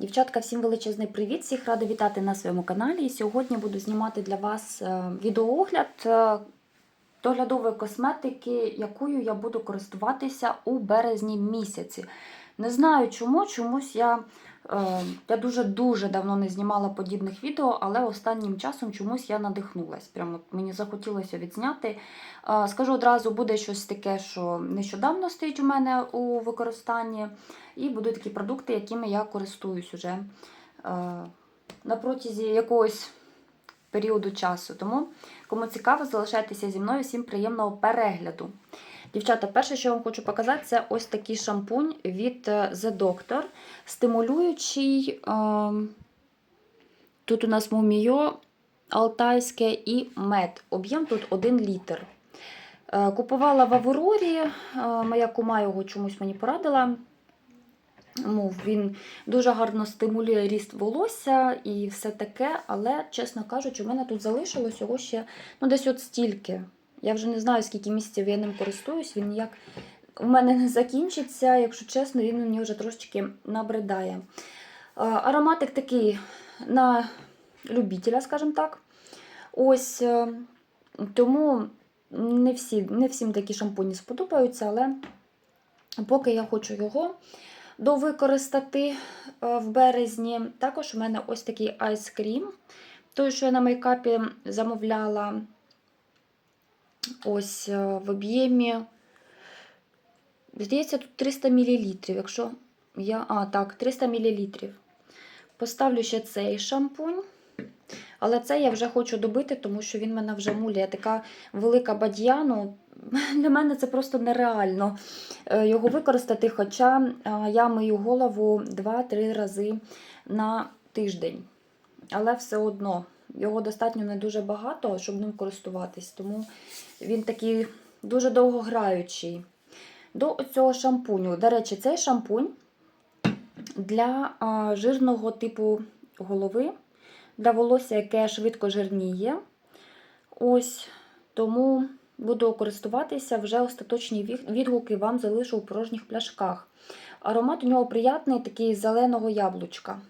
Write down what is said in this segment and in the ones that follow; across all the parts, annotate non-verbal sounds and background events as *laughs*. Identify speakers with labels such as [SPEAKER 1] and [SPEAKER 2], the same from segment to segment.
[SPEAKER 1] Дівчатка, всім величезний привіт! Всіх рада вітати на своєму каналі. І сьогодні буду знімати для вас е, відеоогляд е, доглядової косметики, якою я буду користуватися у березні місяці. Не знаю чому, чомусь я, я дуже-дуже давно не знімала подібних відео, але останнім часом чомусь я надихнулась. Прямо мені захотілося відзняти. Е, Скажу одразу, буде щось таке, що нещодавно стоїть у мене у використанні. І будуть такі продукти, якими я користуюсь уже е, на протязі якогось періоду часу. Тому, кому цікаво, залишайтеся зі мною. Всім приємного перегляду. Дівчата, перше, що я вам хочу показати, це ось такий шампунь від е, The Doctor. Стимулюючий. Е, тут у нас муміо, алтайське і мед. Об'єм тут 1 літр. Е, Купувала в Аврорі, е, моя кума його чомусь мені порадила. Мов, він дуже гарно стимулює ріст волосся і все таке, але, чесно кажучи, у мене тут залишилось його ще ну, десь от стільки. Я вже не знаю, скільки місяців я ним користуюсь, він ніяк у мене не закінчиться, якщо чесно, він мені вже трошечки набридає. Ароматик такий на любителя, скажімо так. Ось е, тому не, всі, не всім такі шампуні сподобаються, але поки я хочу його довикористати е, в березні. Також у мене ось такий айскрім. Той, що я на мейкапі замовляла ось е, в об'ємі. Здається, тут 300 мл. Якщо я. А, так, 300 мл. Поставлю ще цей шампунь. Але це я вже хочу добити, тому що він мене вже муляє. Така велика бадья, ну, *laughs* для мене це просто нереально е, його використати. Хоча е, я мию голову 2-3 рази на тиждень. Але все одно його достатньо не дуже багато, щоб ним користуватись. Тому він такий дуже довгограючий. До цього шампуню. До речі, цей шампунь для а, жирного типу голови, для волосся, яке швидко жирніє. Ось тому буду користуватися, вже остаточні відгуки вам залишу у порожніх пляшках. Аромат у нього приятний, такий зеленого яблучка.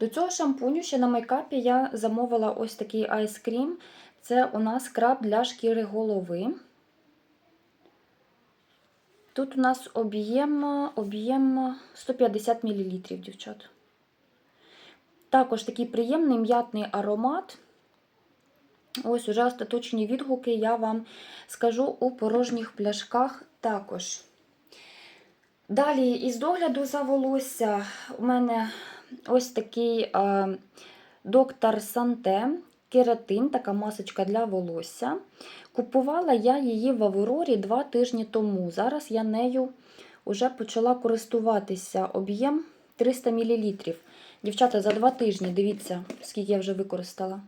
[SPEAKER 1] До цього шампуню ще на мейкапі я замовила ось такий айскрім. Це у нас скраб для шкіри голови. Тут у нас об'єм об'єм 150 мл, дівчат. Також такий приємний м'ятний аромат. Ось уже остаточні відгуки я вам скажу у порожніх пляшках також. Далі, із догляду за волосся, у мене ось такий е, доктор Санте кератин, така масочка для волосся. Купувала я її в Аврорі два тижні тому. Зараз я нею вже почала користуватися. Об'єм 300 мл. Дівчата, за два тижні, дивіться, скільки я вже використала.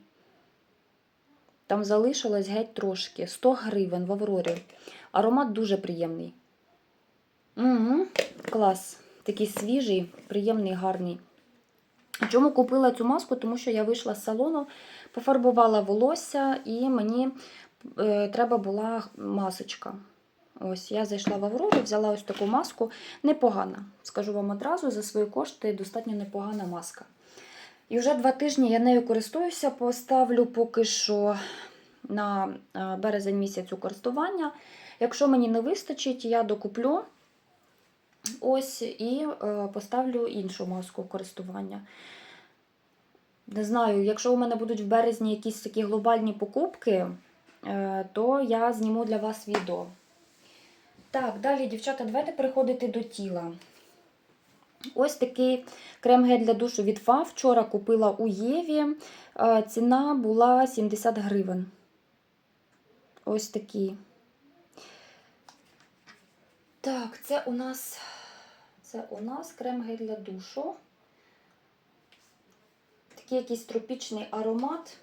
[SPEAKER 1] Там залишилось геть трошки. 100 гривень в Аврорі. Аромат дуже приємний. Угу, Клас. Такий свіжий, приємний, гарний. Чому купила цю маску? Тому що я вийшла з салону, пофарбувала волосся, і мені е, треба була масочка. Ось, я зайшла в Аврору, взяла ось таку маску. Непогана. Скажу вам одразу, за свої кошти достатньо непогана маска. І вже два тижні я нею користуюся, поставлю поки що на березень місяць користування. Якщо мені не вистачить, я докуплю ось і поставлю іншу маску користування. Не знаю, якщо у мене будуть в березні якісь такі глобальні покупки, е, то я зніму для вас відео. Так, далі, дівчата, давайте переходити до тіла. Ось такий крем-гель для душу від ФА. Вчора купила у Єві. Ціна була 70 гривень. Ось такий. Так, це у нас це у нас крем-гель для душу. Такий якийсь тропічний аромат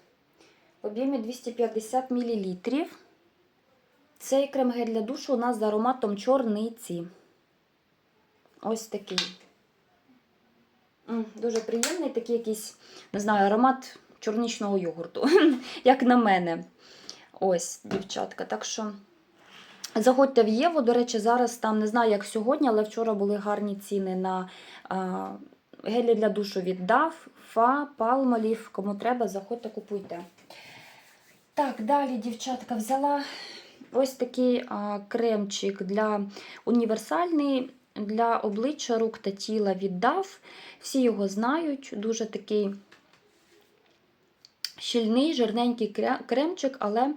[SPEAKER 1] в об'ємі 250 мл. Цей крем-гель для душу у нас з ароматом чорниці. Ось такий. Дуже приємний, такий якийсь, не знаю, аромат чорничного йогурту, *laughs* як на мене. Ось, дівчатка. Так що Заходьте в Єву. До речі, зараз там не знаю, як сьогодні, але вчора були гарні ціни на а, гелі для душу від DAF, Фа, Palmolive. Кому треба, заходьте, купуйте. Так, далі, дівчатка, взяла ось такий а, кремчик для універсальний для обличчя, рук та тіла від DAF. Всі його знають. Дуже такий щільний, жирненький кремчик, але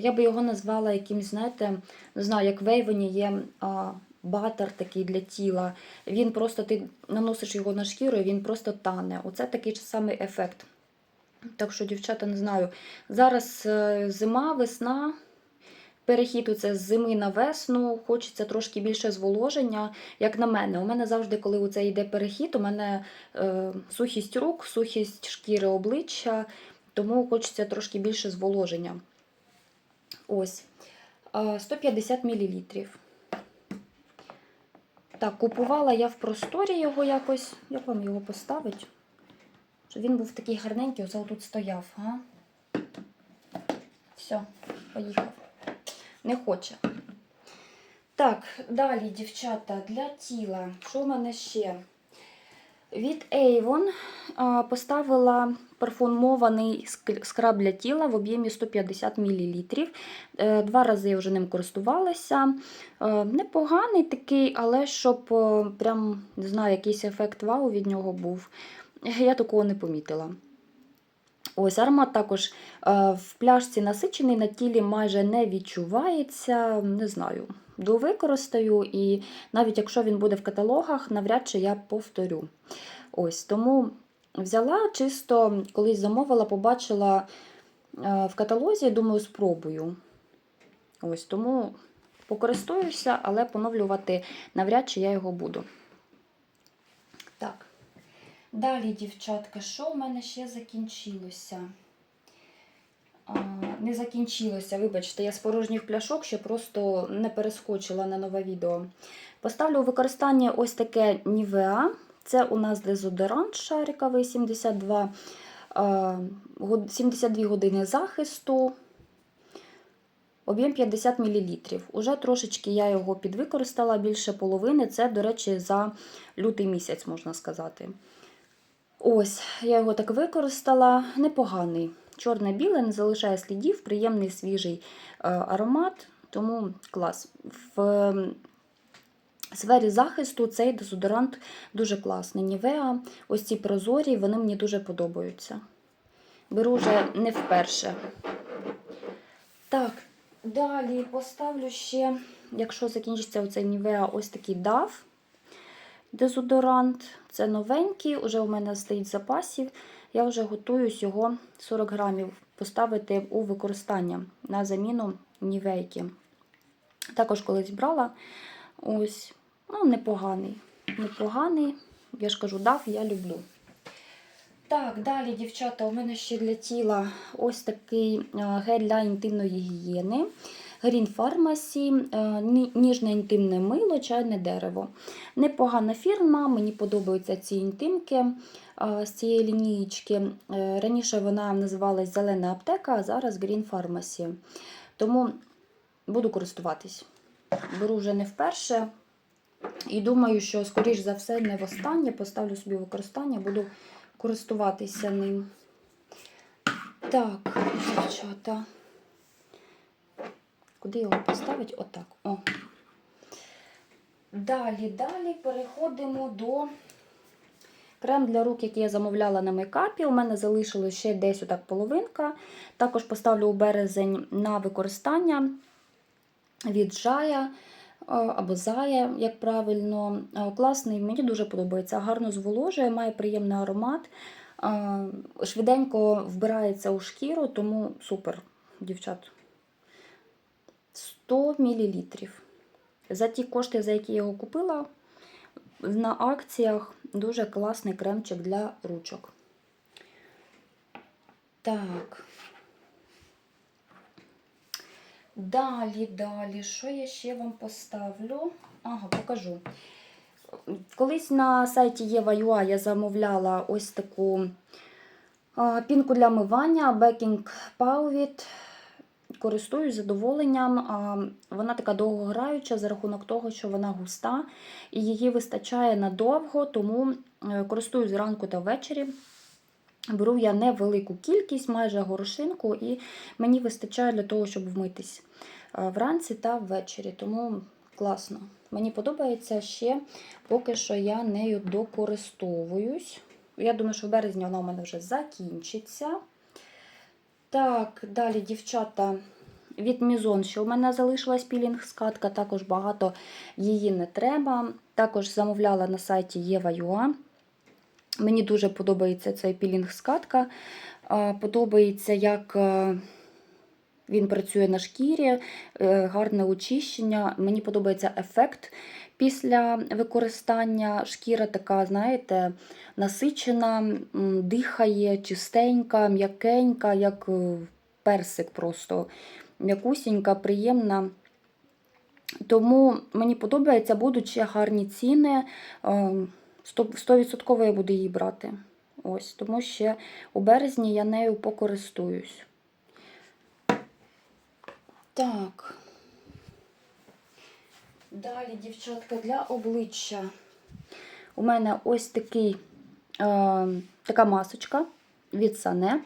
[SPEAKER 1] я би його назвала якимсь, знаєте, не знаю, як в Avon є батер такий для тіла. Він просто ти наносиш його на шкіру, і він просто тане. Оце такий самий ефект. Так що, дівчата, не знаю. Зараз е, зима, весна. Перехід оце з зими на весну, хочеться трошки більше зволоження, як на мене. У мене завжди, коли оце йде перехід, у мене е, сухість рук, сухість шкіри обличчя, тому хочеться трошки більше зволоження. Ось. Е, 150 мл. Так, купувала я в просторі його якось. Як вам його поставити? Щоб він був такий гарненький, оце тут стояв. А? Все, поїхав. Не хоче. Так, далі, дівчата, для тіла. Що в мене ще? Від Avon поставила парфумований скраб для тіла в об'ємі 150 мл. Е, Два рази я вже ним користувалася. Е, Непоганий такий, але щоб е, прям, не знаю, якийсь ефект вау від нього був. Я такого не помітила. Ось аромат також в пляшці насичений, на тілі майже не відчувається. Не знаю, довикористаю, і навіть якщо він буде в каталогах, навряд чи я повторю. Ось тому взяла чисто, колись замовила, побачила е, в каталозі, думаю, спробую. Ось тому покористуюся, але поновлювати навряд чи я його буду. Так. Далі, дівчатка, що в мене ще закінчилося? Не закінчилося, вибачте, я з порожніх пляшок ще просто не перескочила на нове відео. Поставлю у використання ось таке Nivea. Це у нас дезодорант шариковий 72, 72 години захисту. Об'єм 50 мл. Уже трошечки я його підвикористала, більше половини. Це, до речі, за лютий місяць, можна сказати. Ось, я його так використала. Непоганий. Чорне-біле, не залишає слідів, приємний свіжий е, аромат, тому клас. В сфері захисту цей дезодорант дуже класний. Нівеа, ось ці прозорі, вони мені дуже подобаються. Беру вже не вперше. Так, далі поставлю ще, якщо закінчиться оцей Нівеа, ось такий дав дезодорант. Це новенький, вже у мене стоїть запасів. Я вже готуюсь його 40 грамів поставити у використання на заміну нівейки. Також колись брала. Ось, ну, непоганий. Непоганий, я ж кажу, дав, я люблю. Так, далі, дівчата, у мене ще для тіла ось такий е, гель для інтимної гігієни. Green Pharmacy, е, ніжне інтимне мило, чайне дерево. Непогана фірма, мені подобаються ці інтимки з цієї лінієчки. Е, Раніше вона називалась Зелена аптека, а зараз Green Pharmacy. Тому буду користуватись. Беру вже не вперше. І думаю, що, скоріш за все, не востаннє. Поставлю собі використання, буду користуватися ним. Так, дівчата. Куди його поставити? Отак. О. Далі, далі переходимо до крем для рук, який я замовляла на мейкапі. У мене залишилось ще десь отак половинка. Також поставлю у березень на використання від Жая е, або Зая, як правильно. Е, Класний, мені дуже подобається. Гарно зволожує, має приємний аромат. Е, Швиденько вбирається у шкіру, тому супер, дівчат. 100 мл. За ті кошти, за які я його купила, на акціях дуже класний кремчик для ручок. Так. Далі, далі, що я ще вам поставлю? Ага, покажу. Колись на сайті Єва.ua я замовляла ось таку пінку для мивання Baking Powder користуюсь задоволенням. Вона така довгограюча за рахунок того, що вона густа і її вистачає надовго, тому е, користуюсь зранку та ввечері. Беру я невелику кількість, майже горошинку, і мені вистачає для того, щоб вмитись е, вранці та ввечері. Тому класно. Мені подобається ще, поки що я нею докористовуюсь. Я думаю, що в березні вона у мене вже закінчиться. Так, далі, дівчата, від Мізон, що у мене залишилась пілінг-скатка, також багато її не треба. Також замовляла на сайті Єва.ua. Мені дуже подобається цей пілінг-скатка. Подобається, як е, він працює на шкірі, е, гарне очищення. Мені подобається ефект після використання. Шкіра така, знаєте, насичена, дихає, чистенька, м'якенька, як е, персик просто. М'якусінька, приємна. Тому мені подобається, будуть ще гарні ціни. е, 100% я буду її брати. Ось, тому ще у березні я нею покористуюсь. Так. Далі, дівчатка, для обличчя. У мене ось такий, е, така масочка від Сане.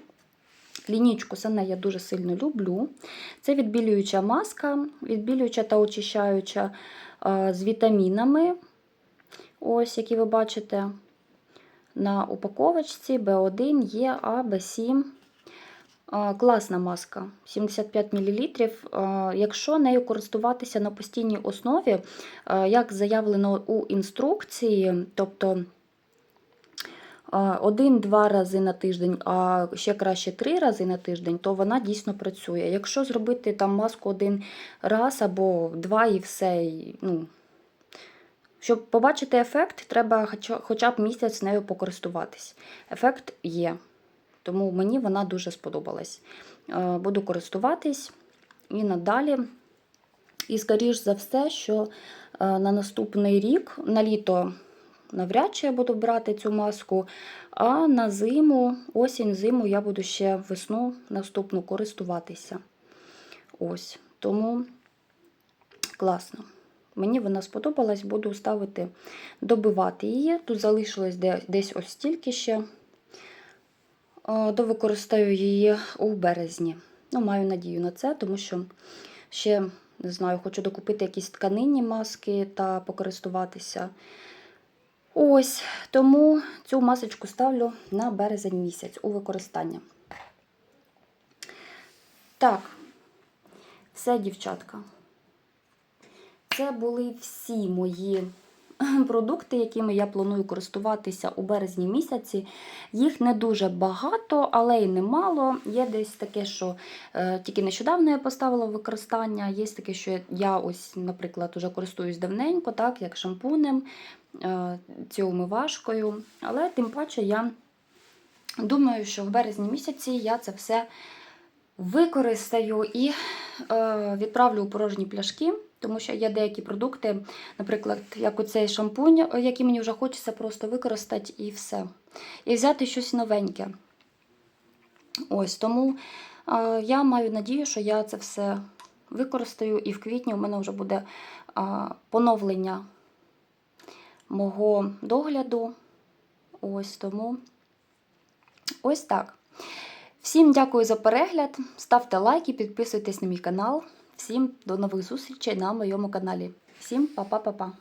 [SPEAKER 1] Лінічку Сане я дуже сильно люблю. Це відбілююча маска, відбілююча та очищаюча е, з вітамінами. Ось, які ви бачите на упаковочці B1, Є, А, Б7. Класна маска, 75 мл. Якщо нею користуватися на постійній основі, як заявлено у інструкції, тобто один-два рази на тиждень, а ще краще три рази на тиждень, то вона дійсно працює. Якщо зробити там маску один раз або два і все, ну, щоб побачити ефект, треба хоча б місяць нею покористуватись. Ефект є. Тому мені вона дуже сподобалась. Е, Буду користуватись і надалі. І, скоріш за все, що е, на наступний рік, на літо навряд чи я буду брати цю маску, а на зиму, осінь, зиму я буду ще весну наступну користуватися. Ось. Тому класно. Мені вона сподобалась, буду ставити, добивати її. Тут залишилось десь ось стільки ще. Довикористаю її у березні. Ну, маю надію на це, тому що ще не знаю, хочу докупити якісь тканинні маски та покористуватися. Ось, тому цю масочку ставлю на березень місяць у використання. Так, все, дівчатка. Це були всі мої *clears throat* продукти, якими я планую користуватися у березні місяці. Їх не дуже багато, але й немало. Є десь таке, що е, тільки нещодавно я поставила використання. Є таке, що я ось, наприклад, уже користуюсь давненько, так, як шампунем, е, цією умивашкою. Але тим паче я думаю, що в березні місяці я це все використаю і е, відправлю у порожні пляшки, тому що є деякі продукти, наприклад, як оцей шампунь, який мені вже хочеться просто використати і все. І взяти щось новеньке. Ось тому е, я маю надію, що я це все використаю, і в квітні у мене вже буде е, поновлення мого догляду. Ось тому ось так. Всім дякую за перегляд. Ставте лайки, підписуйтесь на мій канал. Всім до нових зустрічей на моєму каналі. Всім па-па-па-па.